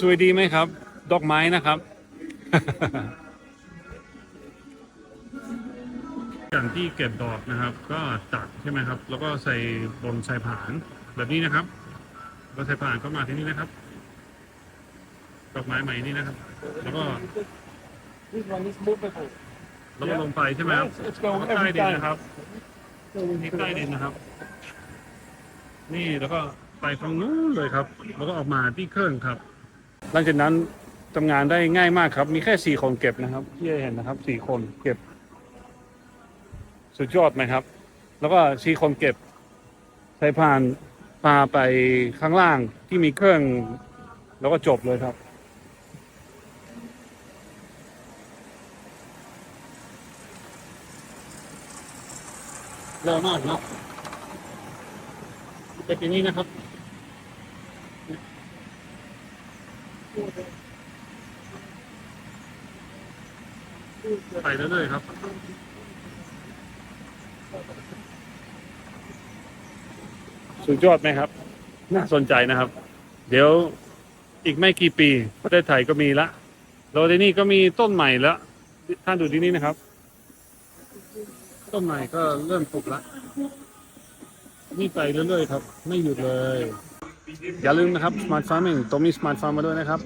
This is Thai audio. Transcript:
สวยดีไหมครับ ดอกไม้นะครับ อย่างที่เก็บดอกนะครับ ก็จัดใช่ไหมครับ แล้วก็ใส่บนใส่ผานแบบนี้นะครับแล้วใส่ผานก็มาที่นี่นะครับ ดอกไม้ใหม่นี่นะครับ แล้วก็ This one is movable. แล้วก็ลงไปใช่ไหมครับ Yes, it's going ใต้ every ดิน time. นะครับที่ใต้ดินนะครับ นี่แล้วก็ไปตรงนู้นเลยครับ แล้วก็ออกมาที่เครื่องครับ หลังจากนั้นทำงานได้ง่ายมากครับ มีแค่สี่คนเก็บนะครับที่เห็นนะครับสี่คนเก็บ สุดยอดไหมครับ แล้วก็สี่คนเก็บใส่ผ่านพาไปข้างล่างที่มีเครื่อง แล้วก็จบเลยครับเร็วมากนะเป็นอย่างนี้นะครับ ไปเรื่อยๆครับสุดยอดไหมครับ น่าสนใจนะครับ เดี๋ยวอีกไม่กี่ปีประเทศไทยก็มีละแล้วที่นี่ก็มีต้นใหม่แล้วท่านดูที่นี่นะครับ ต้นใหม่ก็เริ่มปลูกละนี่ไปเรื่อยๆครับ ไม่หยุดเลย อย่าลืมนะครับ Smart Farming ตัวมี Smart Farm มาด้วยนะครับ